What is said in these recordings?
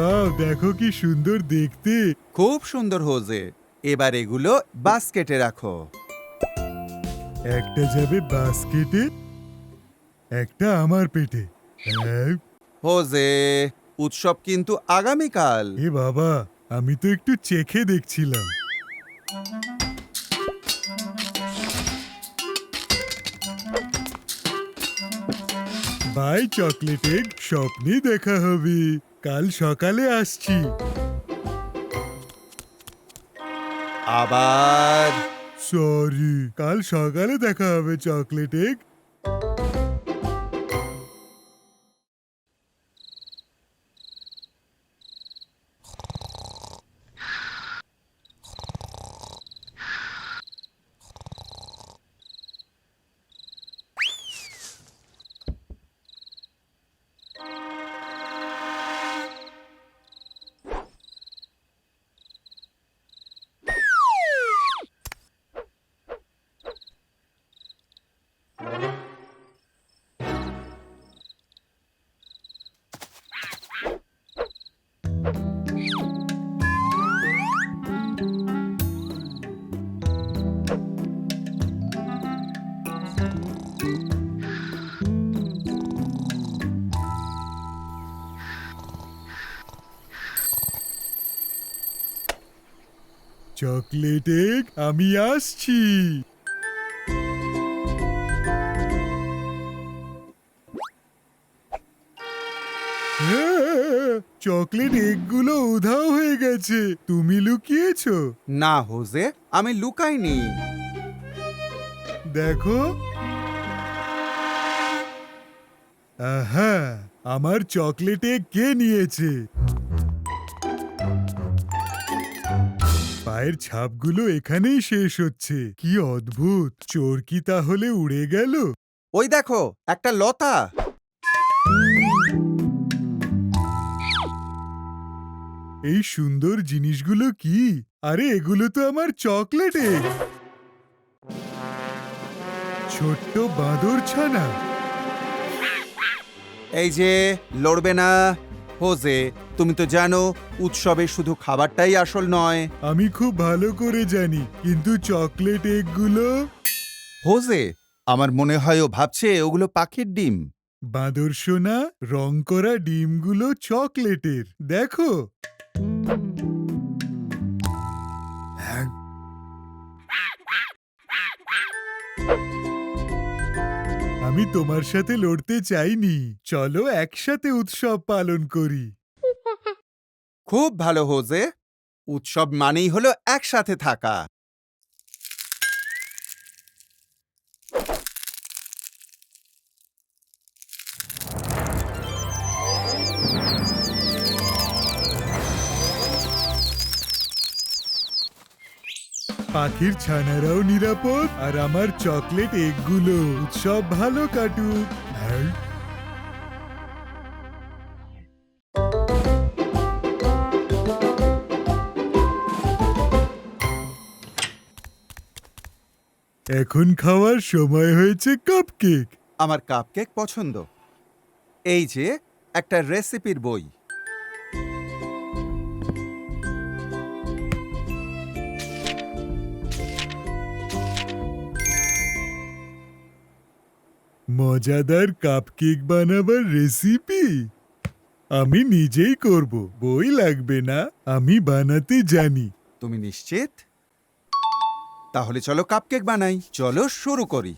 বাহ দেখো কি সুন্দর দেখতে। খুব সুন্দর হোজে। এবার এগুলো বাস্কেটে রাখো। একটা যাবে বাস্কেটে একটা আমার পেটে। হ্যাঁ। হোজে উৎসব কিন্তু আগামীকাল। এ বাবা আমি তো একটু চেখে দেখছিলাম। বাই চকলেট এগ স্বপ্নে দেখা হবে। কাল সকালে আসছি। আবার? সরি কাল সকালে দেখা হবে চকলেট এগ চকলেট এগ আমি আসছি। হ্যাঁ, চকলেট এগগুলো উধাও হয়ে গেছে। তুমি লুকিয়েছো? না হোজে আমি লুকাইনি। দেখো। আহা আমার চকলেটে কে নিয়েছে? পায়ের ছাপগুলো এখানেই শেষ হচ্ছে। কি অদ্ভুত! চোর কি তাহলে উড়ে গেল? ওই দেখো একটা লতা। এই সুন্দর জিনিসগুলো কি? আরে এগুলো তো আমার চকলেটে। ছোট্ট বাঁদর ছানা এই যে লড়বে না। হোজে তুমি তো জানো উৎসবে শুধু খাবারটাই আসল নয়। আমি খুব ভালো করে জানি কিন্তু চকলেট এগগুলো? হোজে? আমার মনে হয় ও ভাবছে ওগুলো পাখির ডিম। বাঁদর সোনা রং করা ডিমগুলো চকলেটের। দেখো। হ্যাঁ। আমি তোমার সাথে লড়তে চাইনি। চলো একসাথে উৎসব পালন করি। খুব ভালো, হোজে। উৎসব মানেই হলো একসাথে থাকা। পাখির ছানারাও নিরাপদ, আর আমার চকলেট এগগুলো। সব ভালো কাটুক। হ্যাঁ? এখন খাওয়ার সময় হয়েছে কাপকেক আমার কাপকেক পছন্দ। এই যে, একটা রেসিপির বই। মজাদার কাপকেক বানাবার রেসিপি আমি নিজেই করব, বই লাগবে না, আমি বানাতে জানি। তুমি নিশ্চিত? তাহলে চলো কাপকেক বানাই, চলো শুরু করি।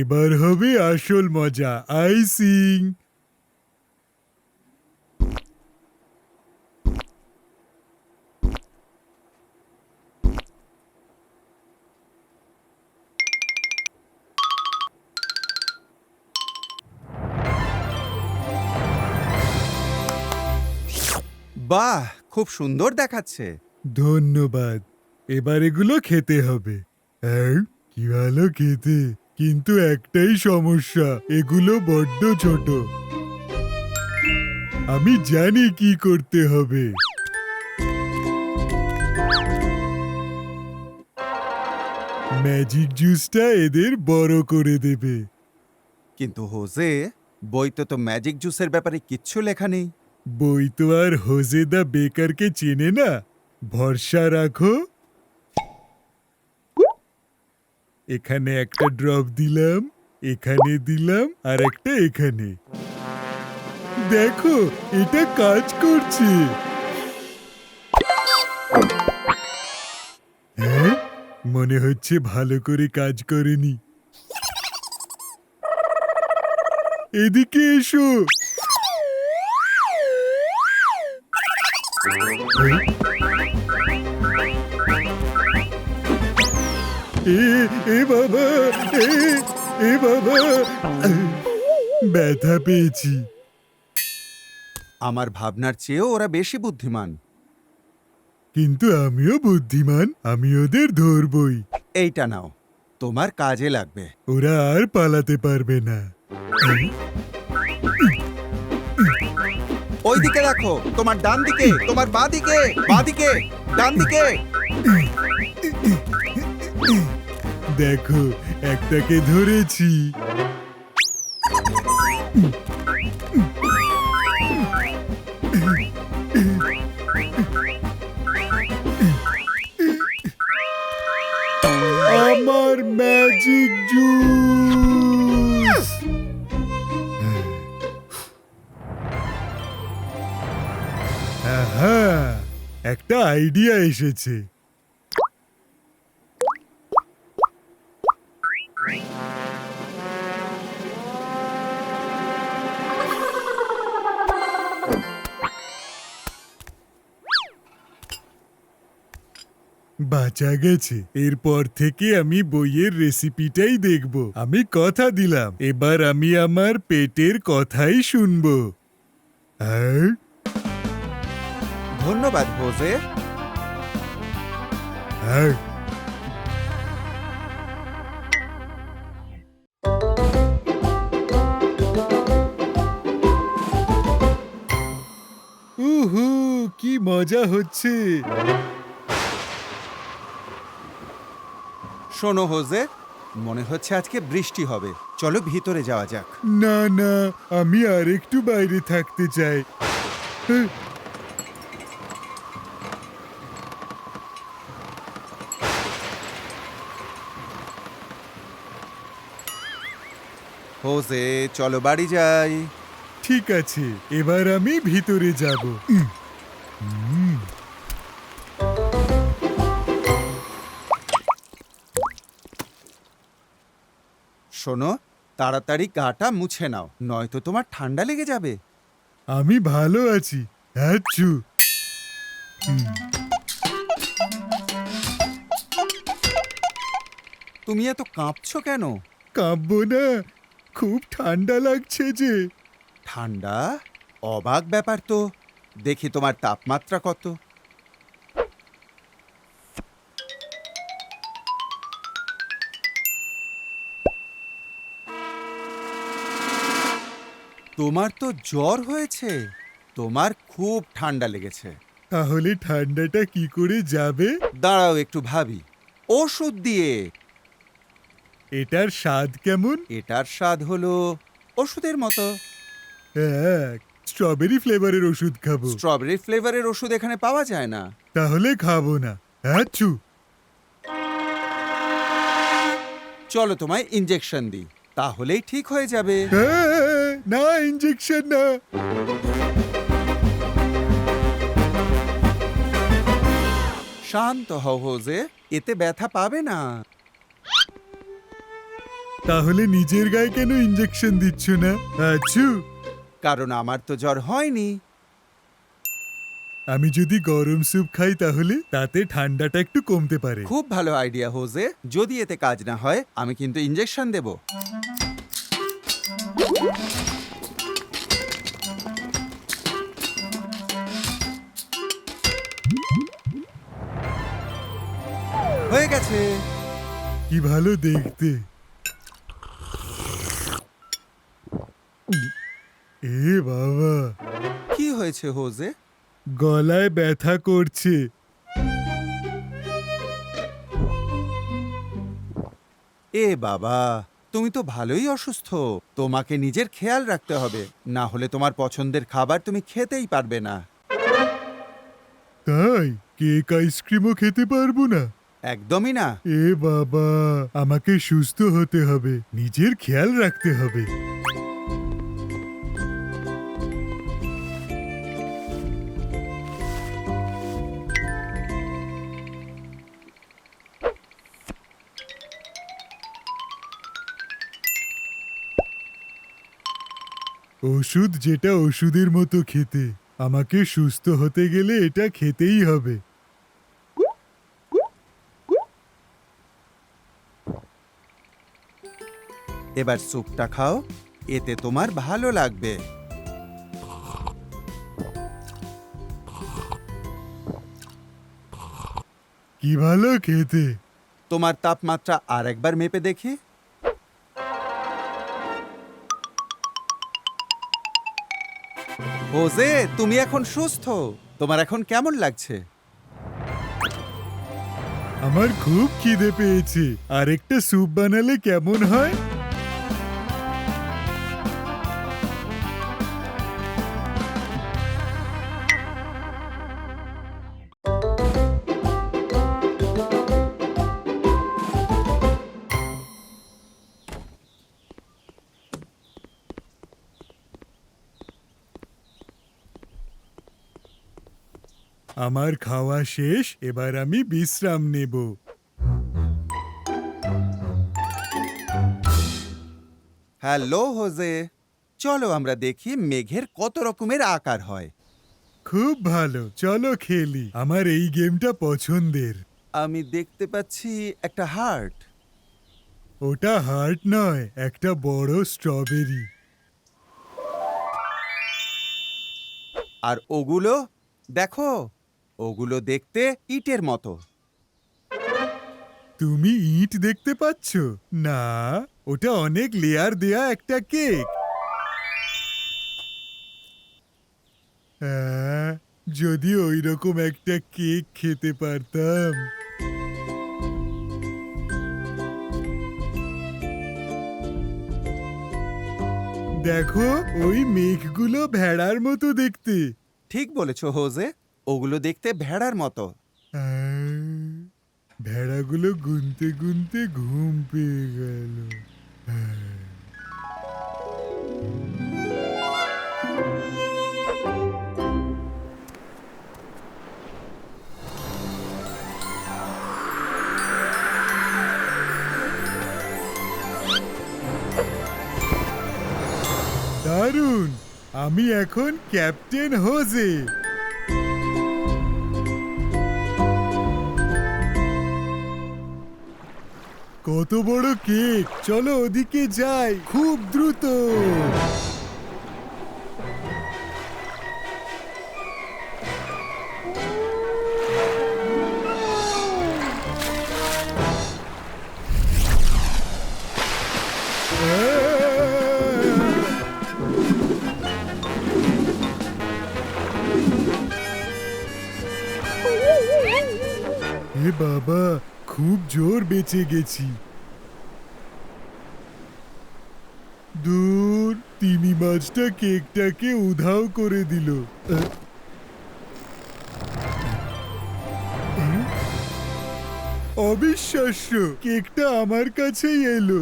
এবার হবে আসল মজা আইসিং। বাহ খুব সুন্দর দেখাচ্ছে। ধন্যবাদ। এবার এগুলো খেতে হবে। কি ভালো খেতে। কিন্তু একটাই সমস্যা এগুলো বড্ড ছোট। আমি জানি কি করতে হবে। ম্যাজিক জুসটা এদের বড় করে দেবে। কিন্তু হোজে বইতে তো ম্যাজিক জুসের ব্যাপারে কিচ্ছু লেখা নেই। বই তো আর হোজে দা বেকারকে চেনে না। ভরসা রাখো। এখানে একটা ড্রপ দিলাম, এখানে দিলাম, আর একটা এখানে। দেখো, এটা কাজ করছে। হ্যাঁ? মনে হচ্ছে ভালো করে কাজ করেনি। এদিকে এসো। এ বাবা ব্যথা পেয়েছি। আমার ভাবনার চেয়েও ওরা বেশি বুদ্ধিমান। কিন্তু আমিও বুদ্ধিমান আমি ওদের ধরবই। এইটা নাও তোমার কাজে লাগবে। ওরা আর পালাতে পারবে না। ওইদিকে দেখো তোমার ডান দিকে তোমার বাঁ দিকে বাঁ দিকে ডান দিকে। দেখো একটাকে ধরেছি। আমার ম্যাজিক জুস আহা, একটা আইডিয়া এসেছে। বাঁচা গেছে এরপর থেকে আমি বইয়ের রেসিপিটাই দেখব। আমি কথা দিলাম। এবার আমি আমার পেটের কথাই শুনব। আর? ধন্যবাদ হোজে। আর? উহু কি মজা হচ্ছে। শোনো হোজে মনে হচ্ছে আজকে বৃষ্টি হবে। চলো ভিতরে যাওয়া যাক। না না আমি আর একটু বাইরে থাকতে চাই। হ্যাঁ, হোজে চলো বাড়ি যাই। ঠিক আছে এবার আমি ভিতরে যাব। শোনো তাড়াতাড়ি গাটা মুছে নাও নয়তো তোমার ঠান্ডা লেগে যাবে। আমি ভালো আছি আচ্ছু তুমি এত কাঁপছো কেন? কাঁপবো না খুব ঠান্ডা লাগছে যে। ঠান্ডা? অবাক ব্যাপার তো। দেখি তোমার তাপমাত্রা কত। তোমার তো জ্বর হয়েছে। তোমার খুব ঠান্ডা লেগেছে। তাহলে ঠান্ডাটা কি করে যাবে? দাঁড়াও একটু ভাবি। ওষুধ দিয়ে। এটার স্বাদ কেমন? এটার স্বাদ হলো ওষুধের মতো। এক স্ট্রবেরি ফ্লেভারের ওষুধ খাব। স্ট্রবেরি ফ্লেভারের ওষুধ এখানে পাওয়া যায় না। তাহলে খাব না। আচ্ছু চলো তোমায় ইঞ্জেকশন দিই। তাহলেই ঠিক হয়ে যাবে। হ্যাঁ, না ইঞ্জেকশন না। শান্ত হও হোজে এতে ব্যথা পাবে না। তাহলে নিজের গায়ে কেন ইঞ্জেকশন দিচ্ছ না? আচ্ছু। কারণ আমার তো জ্বর হয়নি। আমি যদি গরম স্যুপ খাই তাহলে তাতে ঠান্ডাটা একটু কমতে পারে। খুব ভালো আইডিয়া হোজে যদি এতে কাজ না হয় আমি কিন্তু ইঞ্জেকশন দেব। হয়ে গেছে। কি ভালো দেখতে। এ বাবা। কি হয়েছে হোজে? গলায় ব্যথা করছে। এ বাবা তুমি তো ভালোই অসুস্থ। তোমাকে নিজের খেয়াল রাখতে হবে। না হলে তোমার পছন্দের খাবার তুমি খেতেই পারবে না। তাই? কেক আইসক্রিমও খেতে পারব না? একদমই না। এ বাবা আমাকে সুস্থ হতে হবে। নিজের খেয়াল রাখতে হবে। ওষুধ যেটা ওষুধের মতো খেতে। আমাকে সুস্থ হতে গেলে এটা খেতেই হবে। এবার স্যুপটা খাও এতে তোমার ভালো লাগবে। কি ভালো খেতে? তোমার তাপমাত্রা আর একবার মেপে দেখি। হোজে, তুমি এখন সুস্থ। তোমার এখন কেমন লাগছে? আমার খুব খিদে পেয়েছে। আরেকটা স্যুপ বানালে কেমন হয়? আমার খাওয়া শেষ এবার আমি বিশ্রাম নেব। Hello Jose. চলো আমরা দেখি মেঘের কত রকমের আকার হয়। খুব ভালো চলো খেলি। আমার এই গেমটা পছন্দের। আমি দেখতে পাচ্ছি একটা হার্ট। ওটা হার্ট নয় একটা বড় স্ট্রবেরি। আর ওগুলো দেখো ওগুলো দেখতে ইটের মতো। তুমি ইট দেখতে পাচ্ছ? না ওটা অনেক লেয়ার দেয়া একটা কেক। হ্যাঁ, যদি ওই রকম একটা কেক খেতে পারতাম। দেখো ওই মেঘগুলো ভেড়ার মতো দেখতে। ঠিক বলেছ হোজে। ওগুলো দেখতে ভেড়ার মতো। ভেড়াগুলো গুনতে গুনতে ঘুম পেয়ে গেল। হ্যাঁ। দারুণ! আমি এখন ক্যাপ্টেন হোজে। কত বড় কেক? চলো ওদিকে যাই খুব দ্রুত। খুব জোর বেঁচে গেছি। দূর, তিমি মাছটা কেকটাকে উধাও করে দিল। অবিশ্বাস্য, কেকটা আমার কাছেই এলো।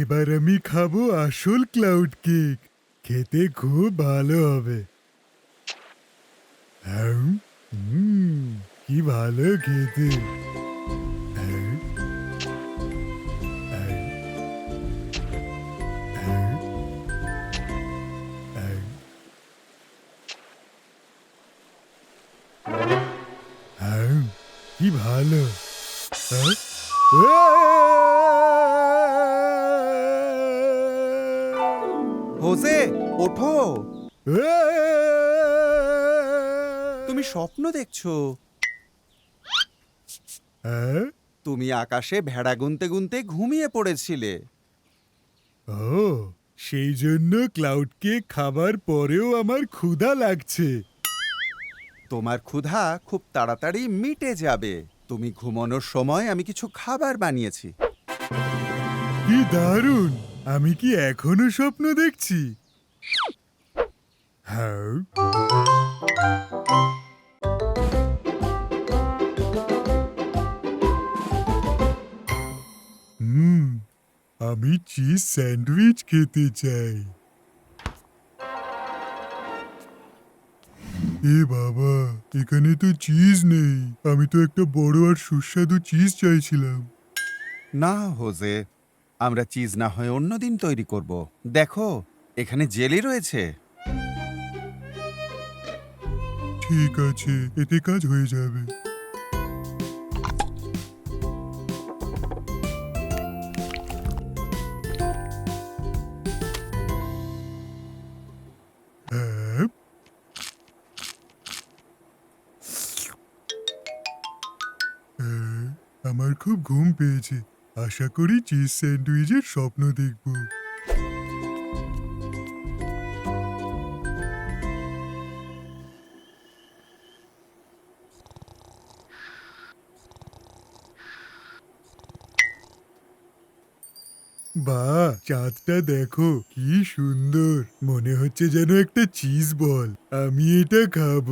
এবার আমি খাব আসল ক্লাউড কেক খেতে খুব ভালো হবে। হ্যাঁ, উম, কি ভালো খেতে। হোজে ওঠো তুমি স্বপ্ন দেখছ? তুমি আকাশে ভেড়া গুনতে গুনতে ঘুমিয়ে পড়েছিলে ও সেই জন্য ক্লাউডকে খাবার পরেও আমার ক্ষুধা লাগছে তোমার ক্ষুধা খুব তাড়াতাড়ি মিটে যাবে তুমি ঘুমানোর সময় আমি কিছু খাবার বানিয়েছি কি দারুণ আমি কি এখনও স্বপ্ন দেখছি? হ্যাঁ। হুম, আমি চিজ স্যান্ডউইচ খেতে চাই। এ বাবা, এখানে তো চিজ নেই। আমি তো একটা বড় আর সুস্বাদু চিজ চাইছিলাম। না, হোজে। আমরা চিজ না হয় অন্যদিন তৈরি করব। দেখো এখানে জেলি রয়েছে। ঠিক আছে এতে কাজ হয়ে যাবে। হ্যাঁ। হ্যাঁ, আমার খুব ঘুম পেয়েছে। আশা করি চিজ স্যান্ডউইচের স্বপ্ন দেখব। বাহ, চাঁদটা দেখো, কি সুন্দর। মনে হচ্ছে যেন একটা চিজ বল আমি এটা খাব।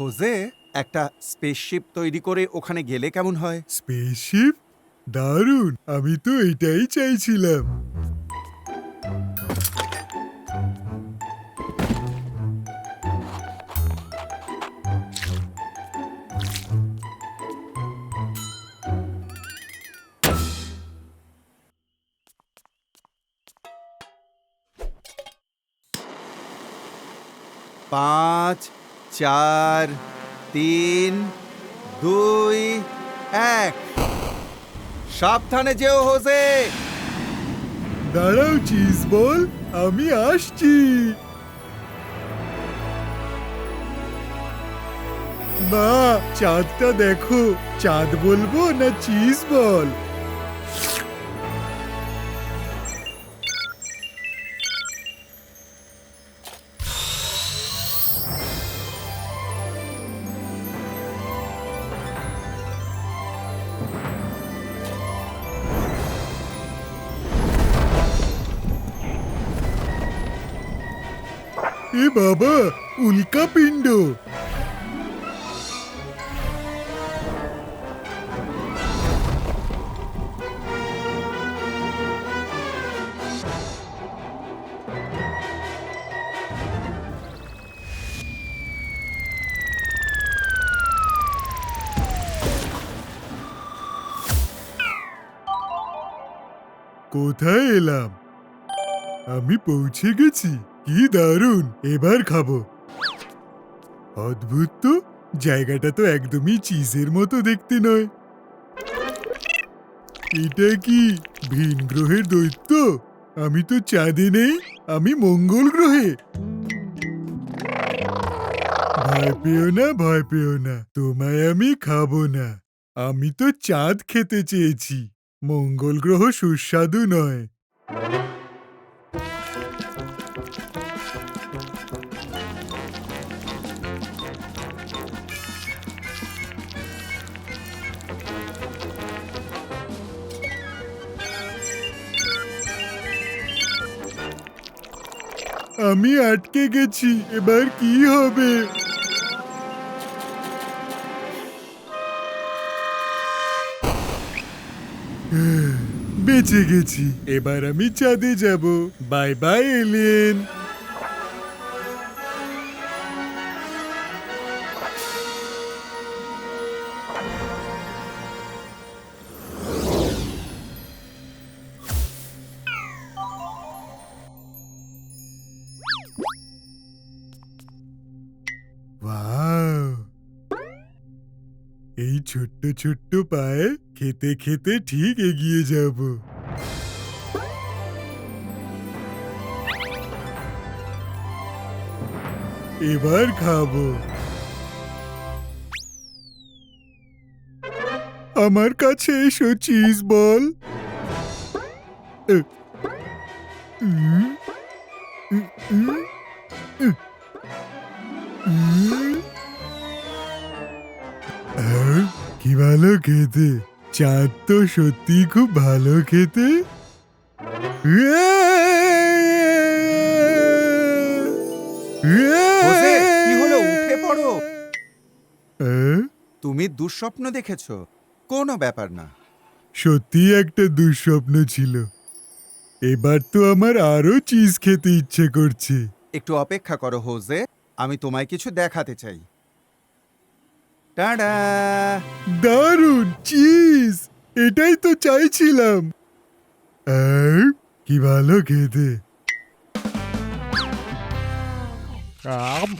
হোজে একটা স্পেসশিপ তৈরি করে ওখানে গেলে কেমন হয়? স্পেসশিপ দারুণ! আমি তো এটাই চাইছিলাম। পাঁচ চার তিন, দুই, এক। সাবধানে যেও, হোসে। দাঁড়াও, চিজ বল, আমি আসছি। মা, চাঁদটা দেখো, চাঁদ বলব না চিজ বল? পিণ্ড কোথায় এলাম? আমি পৌঁছে গেছি। কি দারুণ! এবার খাব। অদ্ভুত তো। জায়গাটা তো একদমই চিজের মতো দেখতে নয়। এটা কি ভিন গ্রহের দৈত্য? আমি তো চাঁদে নেই, আমি মঙ্গল গ্রহে। ভয় পেও না, ভয় পেও না, তোমায় আমি খাব না। আমি তো চাঁদ খেতে চেয়েছি। মঙ্গল গ্রহ সুস্বাদু নয়। আমি আটকে গেছি, এবার কি হবে? বেঁচে গেছি, এবার আমি চাঁদে যাব। বাই বাই এলেন ছোট্ট ছোট্ট পায়ে খেতে খেতে ঠিক এগিয়ে যাব। এবার খাব। আমার কাছে এসো চিজ বল। উম, ভালো খেতে। চাঁদ তো সত্যি খুব ভালো খেতে। হোসে, কি হলো? উঠে পড়ো। আহ, তুমি দুঃস্বপ্ন দেখেছ। কোনো ব্যাপার না। সত্যি একটা দুঃস্বপ্ন ছিল। এবার তো আমার আরও চিজ খেতে ইচ্ছে করছে। একটু অপেক্ষা করো হোজে আমি তোমায় কিছু দেখাতে চাই। টাডা। দারুণ চিজ এটাই তো চাইছিলাম। আহ, কি ভালো খেতে। আম।